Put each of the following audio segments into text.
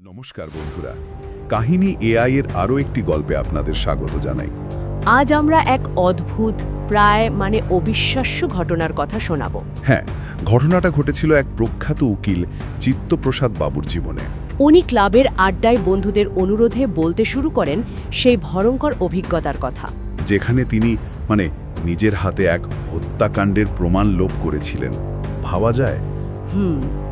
নমস্কার বন্ধুরা। কাহিনী এআই এর আরও একটি গল্পে আপনাদের স্বাগত জানাই। আজ আমরা এক অদ্ভুত প্রায় মানে অবিশ্বাস্য ঘটনার কথা শোনাব। হ্যাঁ ঘটনাটা ঘটেছিল এক প্রখ্যাত উকিল চিত্তপ্রসাদ বাবুর জীবনে। উনি ক্লাবের আড্ডায় বন্ধুদের অনুরোধে বলতে শুরু করেন সেই ভয়ঙ্কর অভিজ্ঞতার কথা। যেখানে তিনি মানে নিজের হাতে এক হত্যাকাণ্ডের প্রমাণ লোপ করেছিলেন। ভাবা যায়? হুম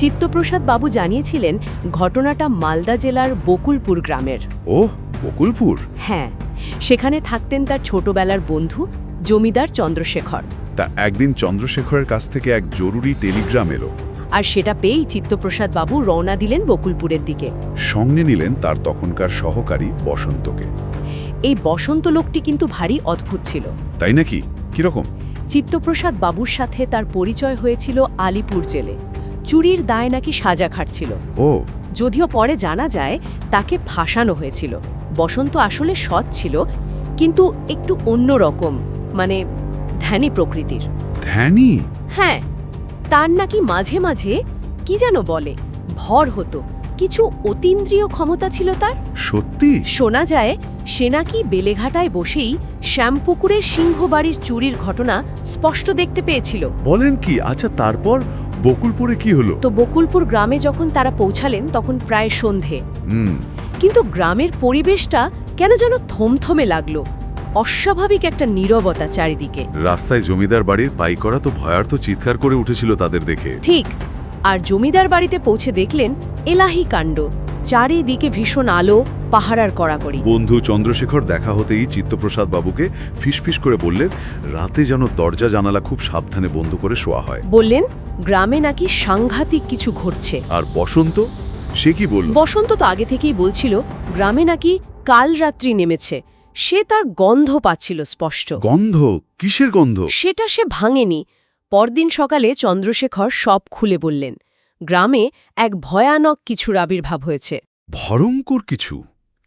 চিত্তপ্রসাদ বাবু জানিয়েছিলেন ঘটনাটা মালদা জেলার বকুলপুর গ্রামের। ও বকুলপুর? হ্যাঁ সেখানে থাকতেন তার ছোটবেলার বন্ধু জমিদার চন্দ্রশেখর। তা একদিন চন্দ্রশেখরের কাছ থেকে এক জরুরি টেলিগ্রাম এলো। আর সেটা পেয়েই চিত্তপ্রসাদ বাবু রওনা দিলেন বকুলপুরের দিকে। সঙ্গে নিলেন তার তখনকার সহকারী বসন্তকে। এই বসন্ত লোকটি কিন্তু ভারী অদ্ভুত ছিল। তাই নাকি? কীরকম? চিত্তপ্রসাদ বাবুর সাথে তার পরিচয় হয়েছিল আলিপুর জেলে। চুরির দায় নাকি সাজা খাটছিল। ও। যদিও পরে জানা যায় তাকে ফাঁসানো হয়েছিল। বসন্ত আসলে সৎ ছিল কিন্তু একটু অন্য রকম মানে ধ্যানী প্রকৃতির। ধ্যানী? হ্যাঁ তার নাকি মাঝে মাঝে কি যেন বলে ভর হতো। কিছু অতীন্দ্রিয় ক্ষমতা ছিল তার। সত্যি? শোনা যায় সে নাকি বেলেঘাটায় বসেই শ্যামপুকুরের সিংহবাড়ির চুরির ঘটনা স্পষ্ট দেখতে পেয়েছিল। বলেন কি আচ্ছা তারপর? বকুলপুরে কি হলো? তো বকুলপুর গ্রামে যখন তারা পৌঁছালেন তখন প্রায় সন্ধে। হুম। কিন্তু গ্রামের পরিবেশটা কেন যেন থমথমে লাগল। অস্বাভাবিক একটা নীরবতা চারিদিকে। রাস্তায় জমিদার বাড়ির পাই করা তো ভয়ার্থ চিৎকার করে উঠেছিল তাদের দেখে। ঠিক। আর জমিদার বাড়িতে পৌঁছে দেখলেন এলাহি কাণ্ড। চারিদিকে ভীষণ আলো পাহারার কড়াকড়ি। বন্ধু চন্দ্রশেখর দেখা হতেই চিত্তপ্রসাদ বাবুকে ফিসফিস করে বললেন রাতে যেন দরজা জানালা খুব সাবধানে বন্ধ করে শোয়া হয়। বললেন গ্রামে নাকি সাংঘাতিক কিছু ঘটছে। আর বসন্ত? সে কি বলল? বসন্ত তো আগে থেকেই বলছিল গ্রামে নাকি কাল রাত্রি নেমেছে। সে তার গন্ধ পাচ্ছিল স্পষ্ট। গন্ধ? কিসের গন্ধ? সেটা সে ভাঙেনি। পরদিন সকালে চন্দ্রশেখর সব খুলে বললেন গ্রামে এক ভয়ানক কিছুর আবির্ভাব হয়েছে। ভয়ঙ্কর কিছু?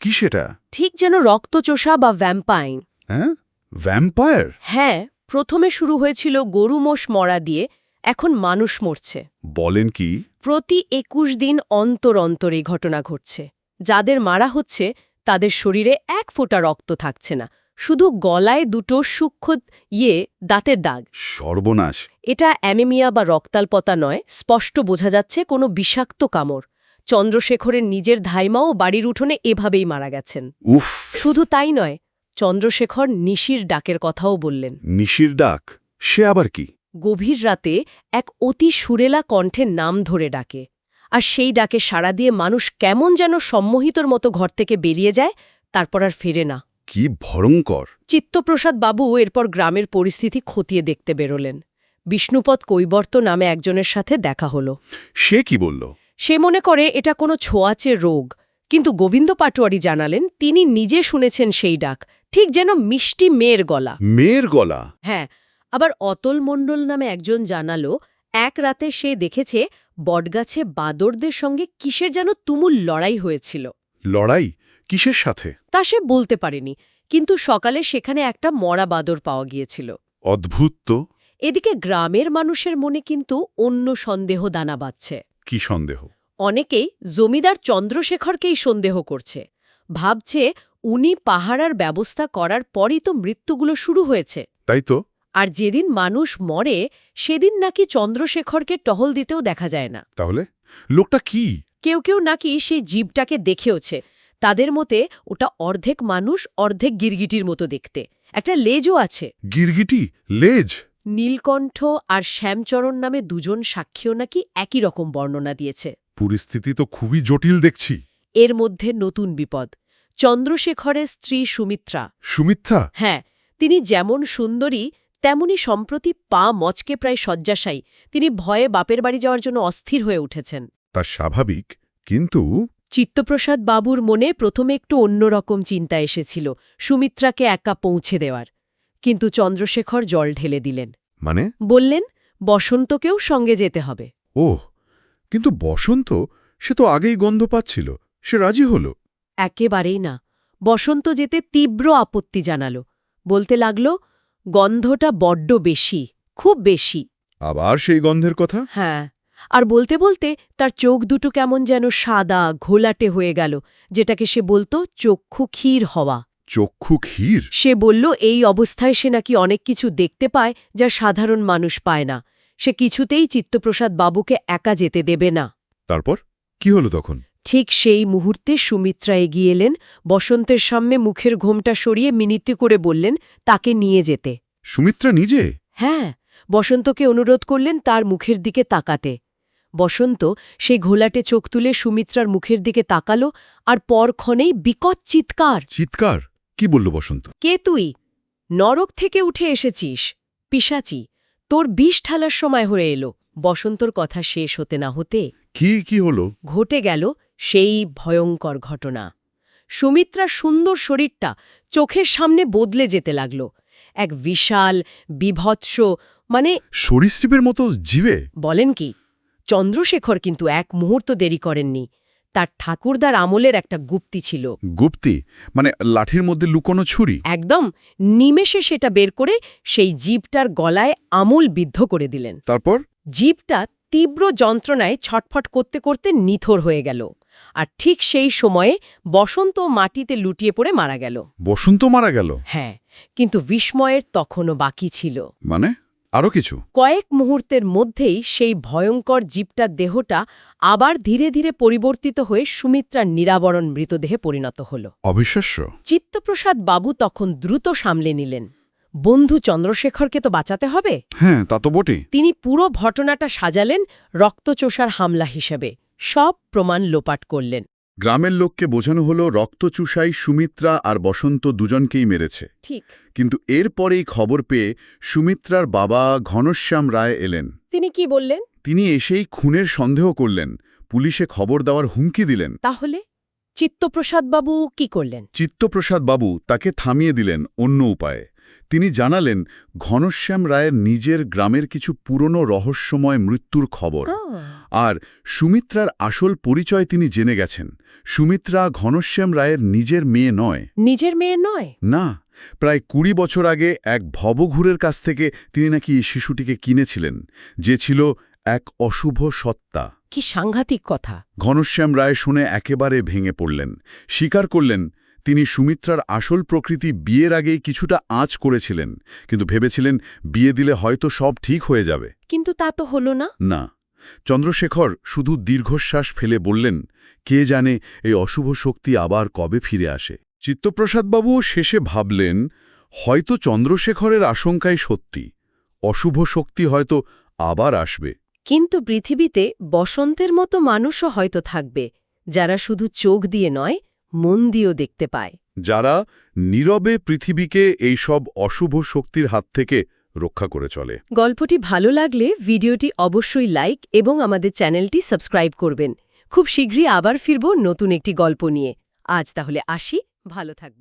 কি সেটা? ঠিক যেন রক্তচোষা বা ভ্যাম্পাইন হ্যাঁ? ভ্যাম্পায়ার হ্যাঁ প্রথমে শুরু হয়েছিল গরু মোষ মরা দিয়ে এখন মানুষ মরছে। বলেন কি? প্রতি একুশ দিন অন্তর অন্তর এই ঘটনা ঘটছে। যাদের মারা হচ্ছে তাদের শরীরে এক ফোঁটা রক্ত থাকছে না। শুধু গলায় দুটো সূক্ষ্ম ইয়ে দাঁতের দাগ। সর্বনাশ। এটা অ্যামেমিয়া বা রক্তাল্পতা নয় স্পষ্ট বোঝা যাচ্ছে কোনো বিষাক্ত কামড়। চন্দ্রশেখরের নিজের ধাইমাও বাড়ির উঠোনে এভাবেই মারা গেছেন। উফ। শুধু তাই নয় চন্দ্রশেখর নিশির ডাকের কথাও বললেন। নিশির ডাক? সে আবার কি? গভীর রাতে এক অতি সুরেলা কণ্ঠের নাম ধরে ডাকে। আর সেই ডাকে সাড়া দিয়ে মানুষ কেমন যেন সম্মোহিতর মতো ঘর থেকে বেরিয়ে যায় তারপর আর ফেরে না। কি ভয়ঙ্কর। চিত্তপ্রসাদ বাবু এরপর গ্রামের পরিস্থিতি খতিয়ে দেখতে বেরোলেন। বিষ্ণুপদ কৈবর্ত নামে একজনের সাথে দেখা হলো। সে কি বলল? সে মনে করে এটা কোনো ছোঁয়াচে রোগ কিন্তু গোবিন্দ পাটোয়ারি জানালেন তিনি নিজে শুনেছেন সেই ডাক ঠিক যেন মিষ্টি মেয়ের গলা। মেয়ের গলা? হ্যাঁ আবার অতল মণ্ডল নামে একজন জানালো এক রাতে সে দেখেছে বটগাছে বাদরদের সঙ্গে কিসের যেন তুমুল লড়াই হয়েছিল। লড়াই? কিসের সাথে? তা সে বলতে পারেনি কিন্তু সকালে সেখানে একটা মরা বাদর পাওয়া গিয়েছিল। অদ্ভুত তো। এদিকে গ্রামের মানুষের মনে কিন্তু অন্য সন্দেহ দানা বাঁধছে। কি সন্দেহ? অনেকেই জমিদার চন্দ্রশেখরকেই সন্দেহ করছে। ভাবছে উনি পাহারার ব্যবস্থা করার পরই তো মৃত্যুগুলো শুরু হয়েছে। তাই তো। আর যেদিন মানুষ মরে সেদিন নাকি চন্দ্রশেখরকে টহল দিতেও দেখা যায় না। তাহলে? লোকটা কি? কেউ কেউ নাকি সেই জীবটাকে দেখেওছে। তাদের মতে ওটা অর্ধেক মানুষ অর্ধেক গিরগিটির মতো দেখতে। একটা লেজও আছে। গিরগিটি? লেজ? নীলকণ্ঠ আর শ্যামচরণ নামে দুজন সাক্ষীও নাকি একই রকম বর্ণনা দিয়েছে। পরিস্থিতি তো খুবই জটিল দেখছি। এর মধ্যে নতুন বিপদ। চন্দ্রশেখরের স্ত্রী সুমিত্রা। সুমিত্রা? হ্যাঁ তিনি যেমন সুন্দরী তেমনি সম্প্রতি পা মচকে প্রায় শয্যাশায়ী। তিনি ভয়ে বাপের বাড়ি যাওয়ার জন্য অস্থির হয়ে উঠেছেন। তা স্বাভাবিক কিন্তু চিত্তপ্রসাদ বাবুর মনে প্রথমে একটু অন্যরকম চিন্তা এসেছিল সুমিত্রাকে একা পৌঁছে দেওয়ার। কিন্তু চন্দ্রশেখর জল ঢেলে দিলেন। মানে? বললেন বসন্তকেও সঙ্গে যেতে হবে। ওহ কিন্তু বসন্ত সে তো আগেই গন্ধ পাচ্ছিল সে রাজি হল। একেবারেই না। বসন্ত যেতে তীব্র আপত্তি জানাল। বলতে লাগল গন্ধটা বড্ড বেশি খুব বেশি। আবার সেই গন্ধের কথা? হ্যাঁ। আর বলতে বলতে তার চোখ দুটো কেমন যেন সাদা ঘোলাটে হয়ে গেল যেটাকে সে বলতো চক্ষু ক্ষীর হওয়া। চক্ষু ক্ষীর? সে বলল এই অবস্থায় সে নাকি অনেক কিছু দেখতে পায় যা সাধারণ মানুষ পায় না। সে কিছুতেই চিত্তপ্রসাদ বাবুকে একা যেতে দেবে না। তারপর? কি হলো তখন? ঠিক সেই মুহূর্তে সুমিত্রা এগিয়ে এলেন বসন্তের সামনে মুখের ঘোমটা সরিয়ে মিনিতি করে বললেন তাকে নিয়ে যেতে। সুমিত্রা নিজে? হ্যাঁ বসন্তকে অনুরোধ করলেন তার মুখের দিকে তাকাতে। বসন্ত সেই ঘোলাটে চোখ তুলে সুমিত্রার মুখের দিকে তাকালো আর পরক্ষণেই বিকট চিৎকার। চিৎকার? কি বলল বসন্ত? কে তুই? নরক থেকে উঠে এসেছিস। পিসাচি তোর বিষ ঠালার সময় হয়ে এলো। বসন্তর কথা শেষ হতে না হতে কি কি হলো? ঘটে গেল সেই ভয়ঙ্কর ঘটনা। সুমিত্রার সুন্দর শরীরটা চোখের সামনে বদলে যেতে লাগল। এক বিশাল বিভৎস মানে সরীসৃপের মতো জীবে? বলেন কি? চন্দ্রশেখর কিন্তু এক মুহূর্ত দেরি করেননি। তার ঠাকুরদার আমলের একটা গুপ্তি ছিল। গুপ্তি? মানে লাঠির মধ্যে লুকোনো ছুরি? একদম। নিমেষে সেটা বের করে সেই জীবটার গলায় আমূল বিদ্ধ করে দিলেন। তারপর? জীবটা তীব্র যন্ত্রণায় ছটফট করতে করতে নিথর হয়ে গেল। আর ঠিক সেই সময়ে বসন্ত মাটিতে লুটিয়ে পড়ে মারা গেল। বসন্ত মারা গেল? হ্যাঁ কিন্তু বিস্ময়ের তখনও বাকি ছিল। মানে? আরও কিছু। কয়েক মুহূর্তের মধ্যেই সেই ভয়ঙ্কর জীবটার দেহটা আবার ধীরে ধীরে পরিবর্তিত হয়ে সুমিত্রার নিরাবরণ মৃতদেহে পরিণত হল। অবিশ্বাস্য। চিত্তপ্রসাদ বাবু তখন দ্রুত সামলে নিলেন। বন্ধু চন্দ্রশেখরকে তো বাঁচাতে হবে? হ্যাঁ তা তো বটে তিনি পুরো ঘটনাটা সাজালেন রক্তচোষার হামলা হিসেবে। সব প্রমাণ লোপাট করলেন। গ্রামের লোককে বোঝানো হলো রক্তচুষাই সুমিত্রা আর বসন্ত দুজনকেই মেরেছে। ঠিক। কিন্তু এরপরেই খবর পেয়ে সুমিত্রার বাবা ঘনশ্যাম রায় এলেন। তিনি কি বললেন? তিনি এসেই খুনের সন্দেহ করলেন। পুলিশে খবর দেওয়ার হুমকি দিলেন। তাহলে চিত্তপ্রসাদ বাবু কি করলেন? চিত্তপ্রসাদ বাবু তাকে থামিয়ে দিলেন অন্য উপায়ে। তিনি জানালেন ঘনশ্যাম রায়ের নিজের গ্রামের কিছু পুরনো রহস্যময় মৃত্যুর খবর। আর সুমিত্রার আসল পরিচয় তিনি জেনে গেছেন। সুমিত্রা ঘনশ্যাম রায়ের নিজের মেয়ে নয়। নিজের মেয়ে নয়? না প্রায় কুড়ি বছর আগে এক ভবঘুরের কাছ থেকে তিনি নাকি এই শিশুটিকে কিনেছিলেন যে ছিল এক অশুভ সত্তা। কি সাংঘাতিক কথা। ঘনশ্যাম রায় শুনে একেবারে ভেঙে পড়লেন। স্বীকার করলেন তিনি সুমিত্রার আসল প্রকৃতি বিয়ের আগেই কিছুটা আঁচ করেছিলেন কিন্তু ভেবেছিলেন বিয়ে দিলে হয়তো সব ঠিক হয়ে যাবে। কিন্তু তা তো হলো না। না। চন্দ্রশেখর শুধু দীর্ঘশ্বাস ফেলে বললেন কে জানে এই অশুভ শক্তি আবার কবে ফিরে আসে? চিত্তপ্রসাদবাবুও শেষে ভাবলেন হয়তো চন্দ্রশেখরের আশঙ্কাই সত্যি। অশুভ শক্তি হয়তো আবার আসবে। কিন্তু পৃথিবীতে বসন্তের মতো মানুষও হয়তো থাকবে যারা শুধু চোখ দিয়ে নয় মন দিয়েও দেখতে পায়। যারা নীরবে পৃথিবীকে এই সব অশুভ শক্তির হাত থেকে রক্ষা করে চলে। গল্পটি ভালো লাগলে ভিডিওটি অবশ্যই লাইক এবং আমাদের চ্যানেলটি সাবস্ক্রাইব করবেন। খুব শীঘ্রই আবার ফিরব নতুন একটি গল্প নিয়ে। আজ তাহলে আসি ভালো থাকবেন।